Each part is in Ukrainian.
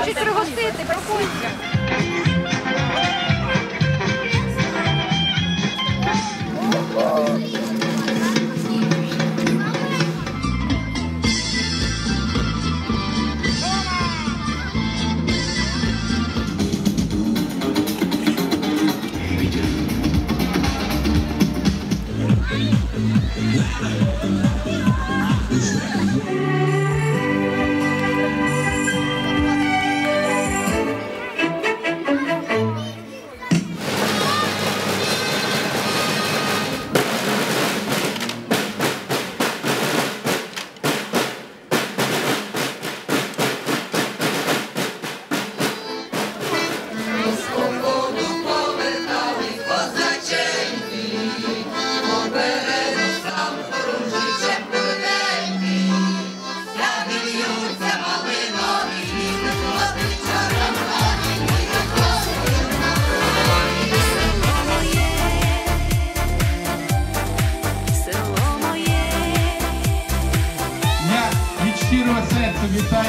хочуть пригостити, проходьте.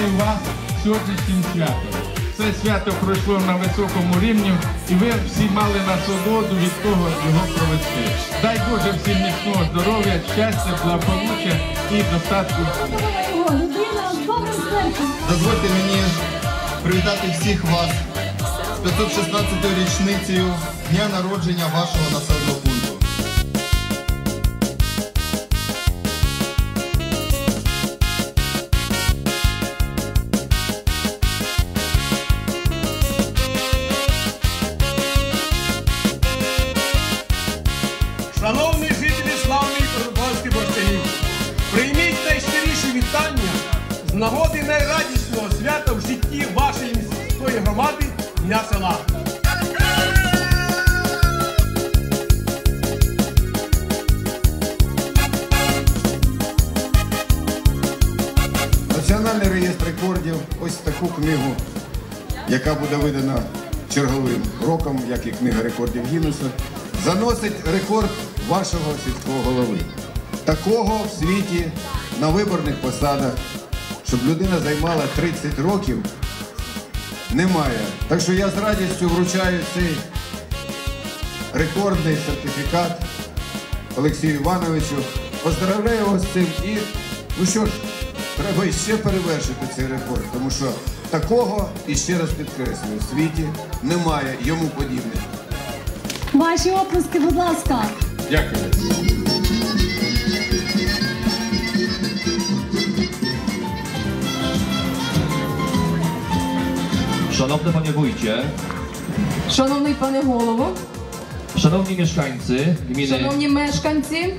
Вітаю вас сьогоднішнім святом. Це свято пройшло на високому рівні, і ви всі мали насолоду від того його провести. Дай Боже всім міцного здоров'я, щастя, благополуччя і достатку. Дозвольте мені привітати всіх вас з 516-ю річницею дня народження вашого населеного нагоди найрадісного свята в житті вашої міської громади Дня села. Національний реєстр рекордів, ось таку книгу, яка буде видана черговим роком, як і книга рекордів Гіннеса, заносить рекорд вашого сільського голови. Такого в світі на виборних посадах, щоб людина займала 30 років, немає. Так що я з радістю вручаю цей рекордний сертифікат Олексію Івановичу. Поздравляю вас з цим і ну що ж, треба іще перевершити цей рекорд, тому що такого, і ще раз підкреслюю, в світі немає йому подібних. Ваші оплески, будь ласка. Дякую. Szanowny Panie Wójcie, Шановний пане голово, Szanowni Mieszkańcy Gminy, шановні мешканці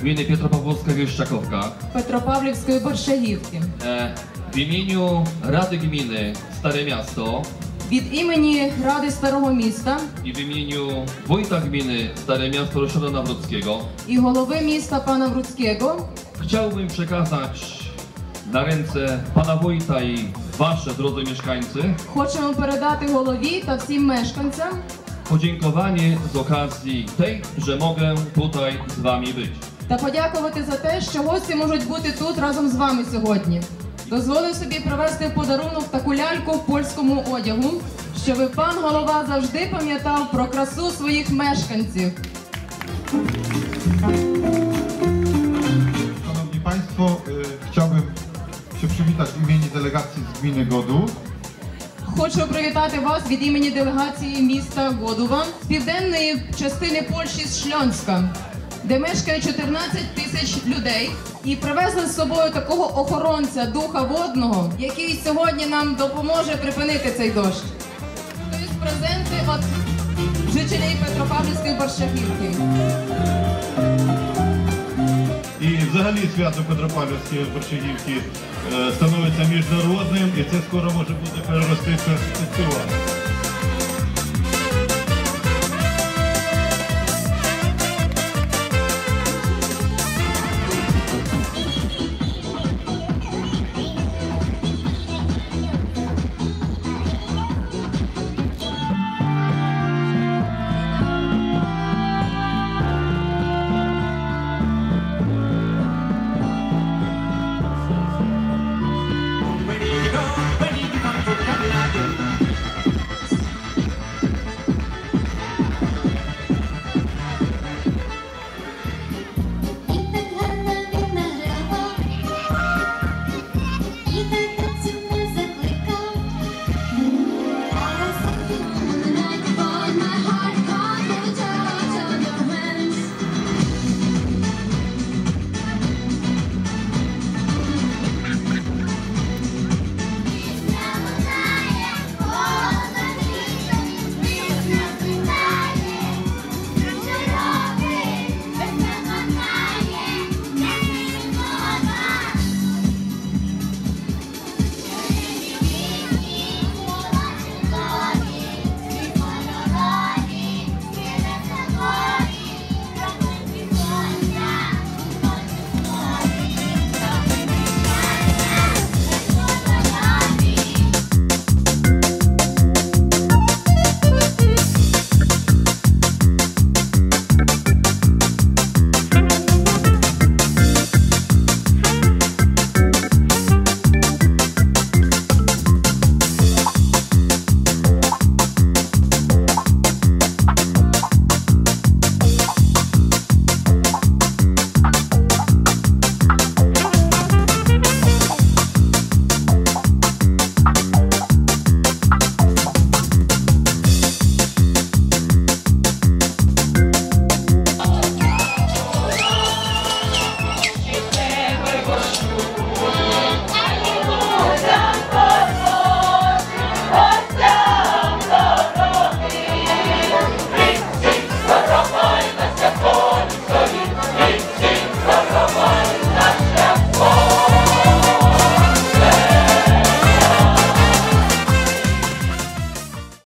gminy Pietropawłowska Wieszczakowka, Петропавлівської Борщагівки, e, w imieniu Rady Gminy Stare Miasto від імені Ради Старого міста i w imieniu Wójta Gminy Stare Miasto Ryszarda Nawrockiego і голови міста пана Вруцького chciałbym przekazać na ręce Pana Wójta i Wasze, drodzy mieszkańcy, хочемо передати голові та всім мешканцям podziękowanie z okazji tej, że mogę tutaj z Wami być. та подякувати за те, що гості можуть бути тут разом з вами сьогодні. Дозволив собі привезти в подарунок таку ляльку в польському одягу, щоб пан голова завжди пам'ятав про красу своїх мешканців. Szanowni Państwo, y, chciałbym się przywitać w imieniu delegacji z gminy Godów. Хочу привітати вас від імені делегації міста Годува з південної частини Польщі з Шльонська, де мешкає 14 тисяч людей, і привезли з собою такого охоронця духа водного, який сьогодні нам допоможе припинити цей дощ. Тобто презенти від жителів Петропавлівської Борщагівки. І взагалі свято Петропавлівської Борщагівки становиться міжнародним, і це скоро може бути перерости в.